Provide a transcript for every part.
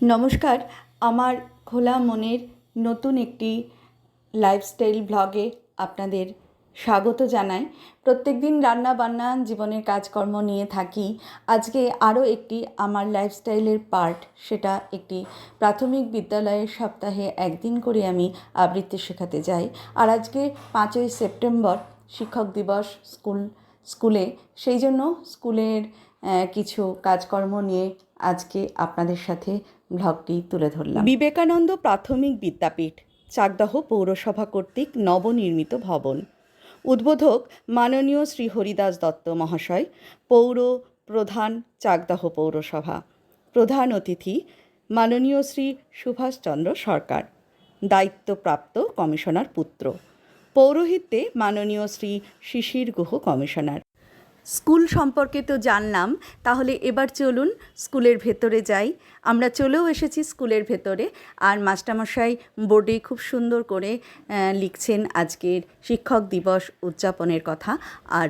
নমস্কার, আমার খোলা মনের নতুন একটি লাইফস্টাইল ব্লগে আপনাদের স্বাগত জানাই। প্রত্যেক দিন রান্না বান্না জীবনের কাজকর্ম নিয়ে থাকি। আজকে আরও একটি আমার লাইফস্টাইলের পার্ট সেটা একটি প্রাথমিক বিদ্যালয়ের সপ্তাহে একদিন করে আমি আবৃত্তি শেখাতে যাই। আর আজকে পাঁচই সেপ্টেম্বর, শিক্ষক দিবস স্কুল, স্কুলে, সেই জন্য স্কুলের কিছু কাজকর্ম নিয়ে আজকে আপনাদের সাথে ব্লগটি তুলে ধরলাম। বিবেকানন্দ প্রাথমিক বিদ্যাপীঠ, চাকদাহ পৌরসভা কর্তৃক নবনির্মিত ভবন। উদ্বোধক মাননীয় শ্রী হরিদাস দত্ত মহাশয়, পৌর প্রধান চাকদাহ পৌরসভা। প্রধান অতিথি মাননীয় শ্রী সুভাষচন্দ্র সরকার, দায়িত্বপ্রাপ্ত কমিশনার পুত্র। পৌরোহিত্যে মাননীয় শ্রী শিশির গুহ কমিশনার। স্কুল সম্পর্কে তো জানলাম, তাহলে এবার চলুন স্কুলের ভেতরে যাই। আমরা চলেও এসেছি স্কুলের ভেতরে, আর মাস্টারমশাই বোর্ডে খুব সুন্দর করে লিখছেন আজকের শিক্ষক দিবস উদযাপনের কথা। আর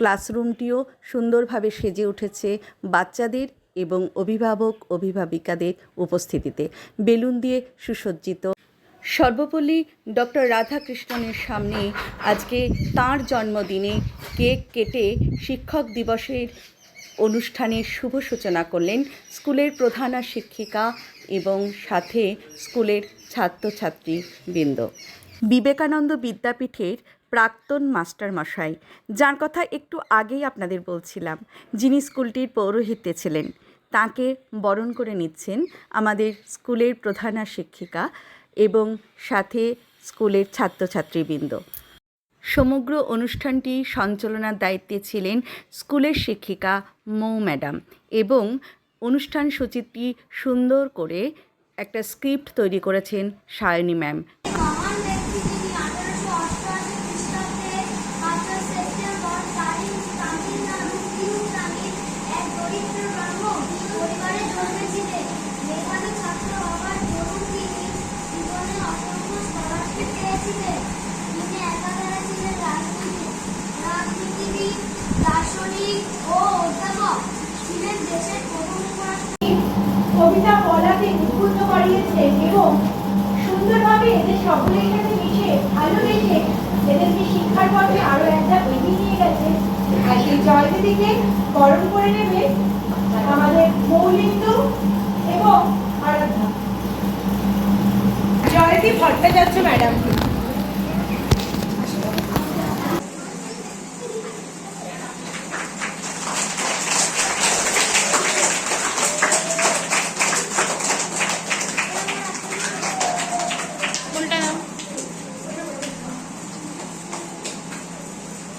ক্লাসরুমটিও সুন্দরভাবে সেজে উঠেছে বাচ্চাদের এবং অভিভাবক, অভিভাবিকাদের উপস্থিতিতে। বেলুন দিয়ে সুসজ্জিত সর্বপল্লী ডক্টর রাধাকৃষ্ণনের সামনে আজকে তাঁর জন্মদিনে কেক কেটে শিক্ষক দিবসের অনুষ্ঠানের শুভ সূচনা করলেন স্কুলের প্রধানা শিক্ষিকা এবং সাথে স্কুলের ছাত্রছাত্রী বৃন্দ বিবেকানন্দ বিদ্যাপীঠের প্রাক্তন মাস্টারমশাই, যার কথা একটু আগেই আপনাদের বলছিলাম, যিনি স্কুলটির পৌরোহিত্যে ছিলেন। তাকে বরণ করে নিচ্ছেন আমাদের স্কুলের প্রধানা শিক্ষিকা এবং সাথে স্কুলের ছাত্রছাত্রীবৃন্দ। সমগ্র অনুষ্ঠানটি সঞ্চালনার দায়িত্বে ছিলেন স্কুলের শিক্ষিকা মৌ ম্যাডাম এবং অনুষ্ঠান সূচিটি সুন্দর করে একটা স্ক্রিপ্ট তৈরি করেছেন সায়নী ম্যাম। এবং সুন্দরভাবে এদের সকলের সাথে মিশে ভালোবেসে এদেরকে শিক্ষার পথে আরও একটা এগিয়ে নিয়ে গেছে। আর সেই জয়দিদিকে বরণ করে নেবে আমাদের মৌলিন্দু এবং আরাধনা জয়দী ভট্টাচার্য ম্যাডাম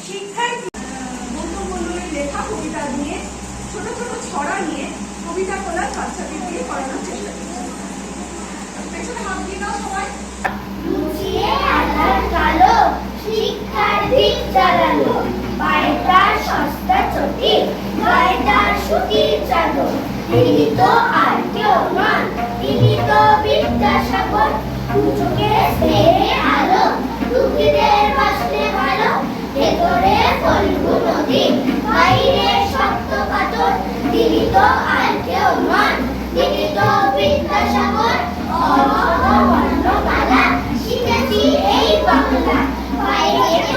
শিক্ষায় বন্ধু মন্ডলের লেখা কবিতা নিয়ে ছোট ছোট ছড়া নিয়ে কবিতা বলা বাচ্চাদের দিয়ে করানোর চেষ্টা করছি পেছনে হাত দিয়ে দাও সবাই লুচিয়ে আধার কালো শিক্ষার দিক জ্বালালো বাড়িটার সস্তা চটি গায়েটার সুতির চাদর তিনি তো আর কেউ নন তিনি তো বিদ্যাসাগর সূচকে স্নেহে আলো তিনি তো আর কেউ নন তিনি তো বিদ্যাসাগর অবর্ণমালা শিখেছি এই বাংলা বাইরে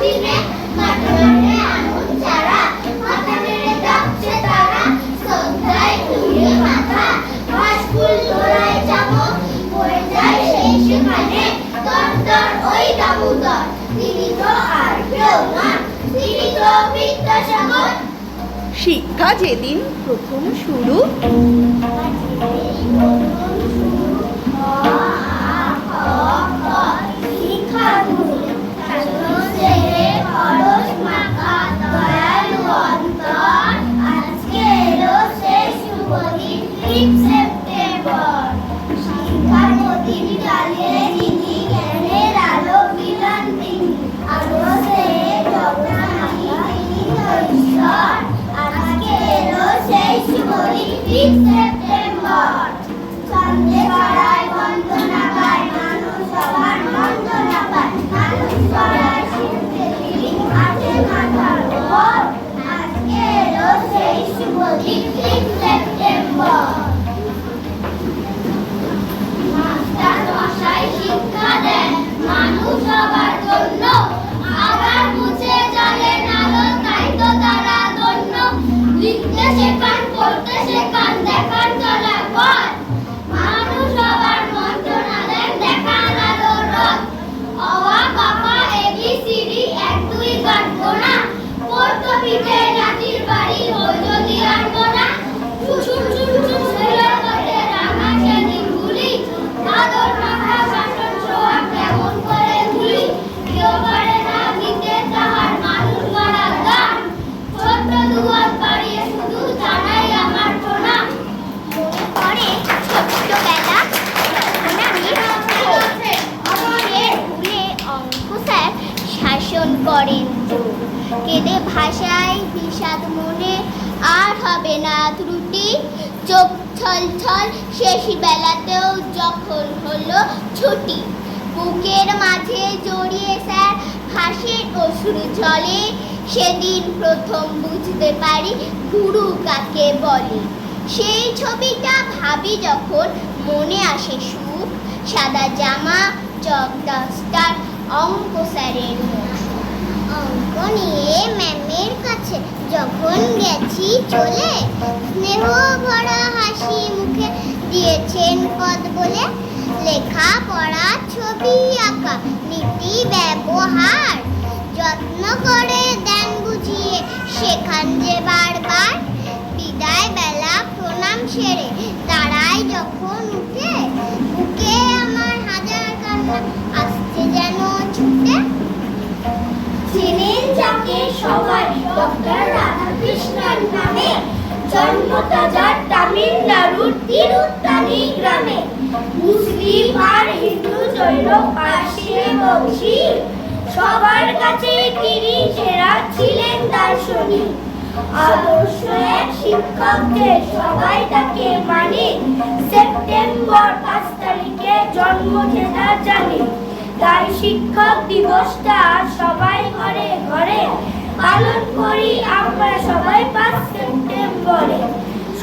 শিক্ষা যেদিন প্রথম শুরু সেপ্টেম্বর সেপ্টেম্বর মাস্টার তো কেঁদে ভাষায় বিষাদ মনে, আর হবে না ত্রুটি। চোখ ছল ছল শেষ বেলাতেও যখন হলো ছুটি। বুকের মাঝে জড়িয়ে স্যার হাসির অশ্রু জলে। সেদিন প্রথম বুঝতে পারি গুরু কাকে বলে। সেই ছবিটা ভাবি যখন মনে আসে সুখ। সাদা জামা চক ডাস্টার অঙ্ক স্যারের মুখ। অঙ্ক নিয়ে ম্যামের কাছে যখন গেছি চলে, স্নেহ ভরা হাসি মুখে দিয়েছেন পদ বলে লেখা পড়া ছবি আঁকা, নীতি ব্যবহার, যত্ন করে দেন বুঝিয়ে শেখান যে বারবার বিদায় বেলা প্রণাম সেরে, তারাই যখন সবাই ডক্টর রাধাকৃষ্ণন নামে। জন্ম তাজার তামিলনাড়ুর তিরুত্তানি গ্রামে। মুসলিম আর হিন্দু জৈন, পার্সি বংশী সবার কাছে তিনি সেরা ছিলেন দার্শনিক আদর্শ এক শিক্ষককে সবাই তাকে মানে সেপ্টেম্বর পাঁচ তারিখে জন্ম যেটা জানে। তাই শিক্ষক দিবসটা সবাই ঘরে ঘরে পালন করি আমরা সবাই পাঁচ সেপ্টেম্বরে।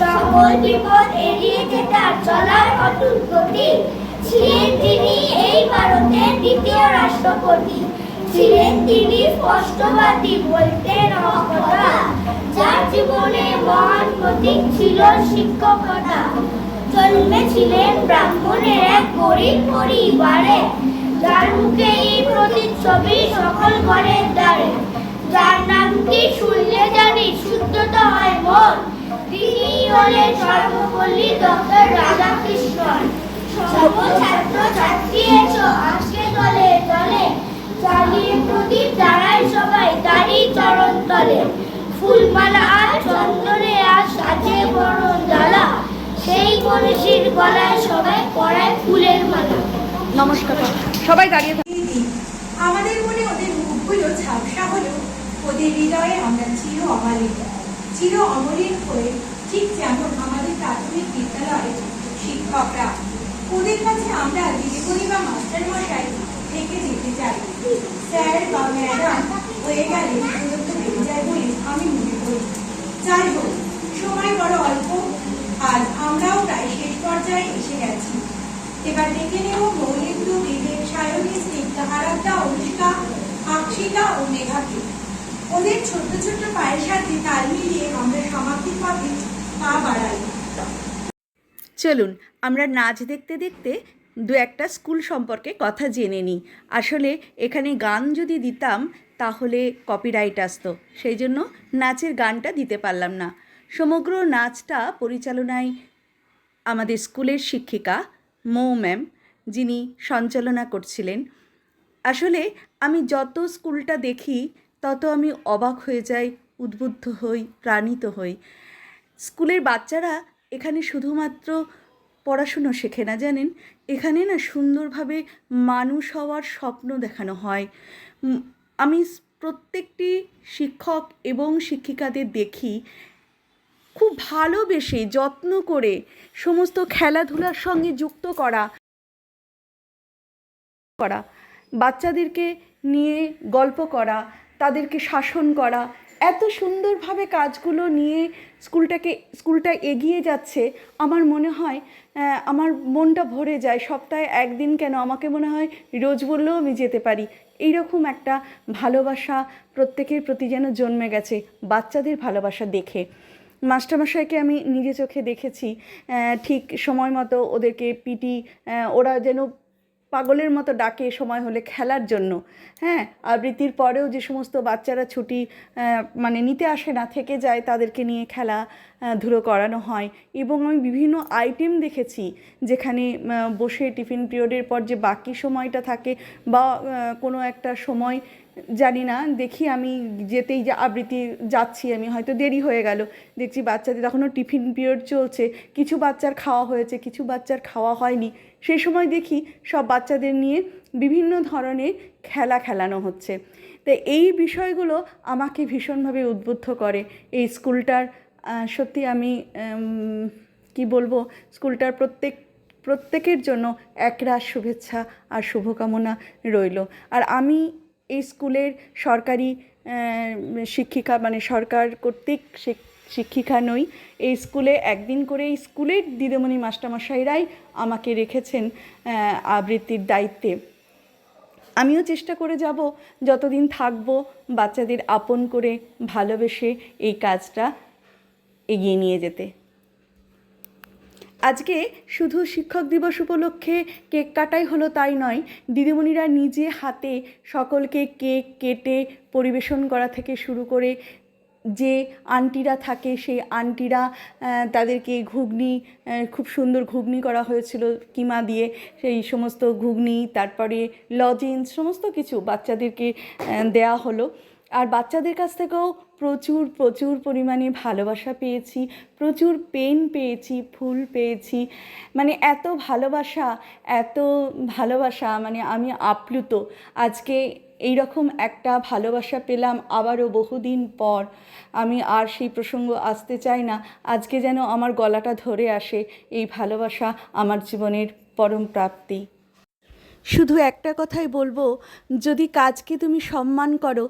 সকল বিপদ এড়িয়ে যেটা চলার অটুট গতি, ছিলেন তিনি এই ভারতের দ্বিতীয় রাষ্ট্রপতি। ছিলেন তিনি স্পষ্টবাদী বলতেন কথা যার জীবনে মহান প্রতীক ছিল শিক্ষকতা। জন্মেছিলেন ব্রাহ্মণের এক গরিব পরিবারে, যার মুখে এই প্রতিচ্ছবি সকল ঘরের দ্বারে। যার নামটি শুনলে জানি শুদ্ধতা হয় মন। তিনি হলেন সর্বপল্লী ডক্টর রাধাকৃষ্ণন। সব ছাত্র ছাত্রী এসো আজকে দলে দলে। জ্বালিয়ে প্রদীপ দাঁড়ায় সবাই তারই চরণ তলে। ফুলমালা আর চন্দনে আর সাজে বরণ জ্বালা। সেই মনীষীর গলায় সবাই পরায় ফুলের মালা। নমস্কার। সবাই দাঁড়িয়ে আমাদের মনে ওদের মুখগুলো ঝাপসা হলো। ওদের হৃদয়ে আমরা চির অমালিক চির অমলিন হয়ে ঠিক যেমন আমাদের প্রাথমিক বিদ্যালয়ে শিক্ষকরা ওদের কাছে আমরা দিদিমণি বা মাস্টার মশাই থেকে যেতে চাই। স্যার বা ম্যাডাম হয়ে গেলে দূরত্ব বেড়ে যায় বলে আমি মনে করি। যাই হোক, সময় বড় অল্প আজ আমরাও প্রায় শেষ পর্যায়ে এসে গেছি। এবার দেখে নেব মৌলিন্দু বিবেক সায়নী স্নিগ্ধা আরাধ্যা অনুষ্কা আকশিতা ও মেঘাকে ওদের ছোট্ট ছোট্ট পায়ের সাথে তাল মিলিয়ে আমরা সমাপ্তির পথে পা বাড়াই। চলুন, আমরা নাচ দেখতে দেখতে দু একটা স্কুল সম্পর্কে কথা জেনে নিই। আসলে এখানে গান যদি দিতাম, তাহলে কপিরাইট আসতো। সেই জন্য নাচের গানটা দিতে পারলাম না। সমগ্র নাচটা পরিচালনায় আমাদের স্কুলের শিক্ষিকা মৌ ম্যাম, যিনি সঞ্চালনা করছিলেন। আসলে আমি যত স্কুলটা দেখি তত আমি অবাক হয়ে যাই, উদ্বুদ্ধ হই, প্রাণিত হই। স্কুলের বাচ্চারা এখানে শুধুমাত্র পড়াশুনো শেখে না, জানেন? এখানে না সুন্দরভাবে মানুষ হওয়ার স্বপ্ন দেখানো হয়। আমি প্রত্যেকটি শিক্ষক এবং শিক্ষিকাদের দেখি খুব ভালোবেসে যত্ন করে সমস্ত খেলাধুলার সঙ্গে যুক্ত করা করা। বাচ্চাদেরকে নিয়ে গল্প করা তাদেরকে শাসন করা, এত সুন্দরভাবে কাজগুলো নিয়ে স্কুলটাকে স্কুলটা এগিয়ে যাচ্ছে, আমার মনে হয় আমার মনটা ভরে যায়। সপ্তাহে একদিন কেন আমাকে মনে হয় রোজ বললেও আমি যেতে পারি। এইরকম একটা ভালোবাসা প্রত্যেকের প্রতি যেন জন্মে গেছে, বাচ্চাদের ভালোবাসা দেখে। মাস্টারমশাইকে আমি নিজে চোখে দেখেছি ঠিক সময় মতো ওদেরকে পিটি ওরা যেন পাগলের মতো ডাকে সময় হলে খেলার জন্য। হ্যাঁ আবৃত্তির পরেও যে সমস্ত বাচ্চারা ছুটি মানে নিতে আসে না, থেকে যায়, তাদেরকে নিয়ে খেলা ধুলো করানো হয়। এবং আমি বিভিন্ন আইটেম দেখেছি, যেখানে বসে টিফিন পিরিয়ডের পর যে বাকি সময়টা থাকে বা কোনো একটা সময় জানি না, দেখি আমি যেতেই যা, আবৃত্তি যাচ্ছি, আমি হয়তো দেরি হয়ে গেল। দেখছি বাচ্চাদের তখনও টিফিন পিরিয়ড চলছে, কিছু বাচ্চার খাওয়া হয়েছে, কিছু বাচ্চার খাওয়া হয়নি। সেই সময় দেখি সব বাচ্চাদের নিয়ে বিভিন্ন ধরনের খেলা খেলানো হচ্ছে। তো এই বিষয়গুলো আমাকে ভীষণভাবে উদ্বুদ্ধ করে। এই স্কুলটার সত্যি আমি কি বলব, স্কুলটার প্রত্যেক, প্রত্যেকের জন্য একরাশ শুভেচ্ছা আর শুভকামনা রইল। আর আমি এই স্কুলের সরকারি শিক্ষিকা মানে সরকার কর্তৃক শিক্ষিকা নই, এই স্কুলে একদিন করে স্কুলের দিদিমণি মাস্টারমশাইরাই আমাকে রেখেছেন আবৃত্তির দায়িত্বে। আমিও চেষ্টা করে যাব, যতদিন থাকব, বাচ্চাদের আপন করে ভালোবেসে এই কাজটা এগিয়ে নিয়ে যেতে। আজকে শুধু শিক্ষক দিবস উপলক্ষে কেক কাটাই হলো তাই নয়, দিদিমণিরা নিজে হাতে সকলকে কেক কেটে পরিবেশন করা থেকে শুরু করে যে আন্টিরা থাকে সেই আন্টিরা তাদেরকে ঘুগনি খুব সুন্দর ঘুগনি করা হয়েছিল কিমা দিয়ে। সেই সমস্ত ঘুগনি, তারপরে লজেন্স, সমস্ত কিছু বাচ্চাদেরকে দেয়া হলো। আর বাচ্চাদের কাছ থেকেও প্রচুর প্রচুর পরিমাণে ভালোবাসা পেয়েছি, প্রচুর পেন পেয়েছি ফুল পেয়েছি। মানে এত ভালোবাসা এত ভালোবাসা মানে আমি আপ্লুত। আজকে এই রকম একটা ভালোবাসা পেলাম আবারও বহুদিন পর। আমি আর সেই প্রসঙ্গ আসতে চাই না। আজকে যেন আমার গলাটা ধরে আসে এই ভালোবাসা আমার জীবনের পরম প্রাপ্তি। শুধু একটা কথাই বলব, যদি কাজকে তুমি সম্মান করো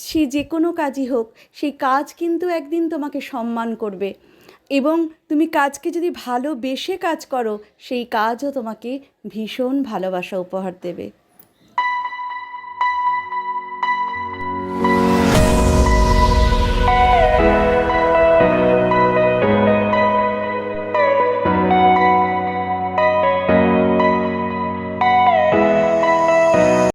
সে যে কোনো কাজই হোক, সেই কাজ কিন্তু একদিন তোমাকে সম্মান করবে। এবং তুমি কাজকে যদি ভালোবেসে কাজ করো, সেই কাজও তোমাকে ভীষণ ভালোবাসা উপহার দেবে।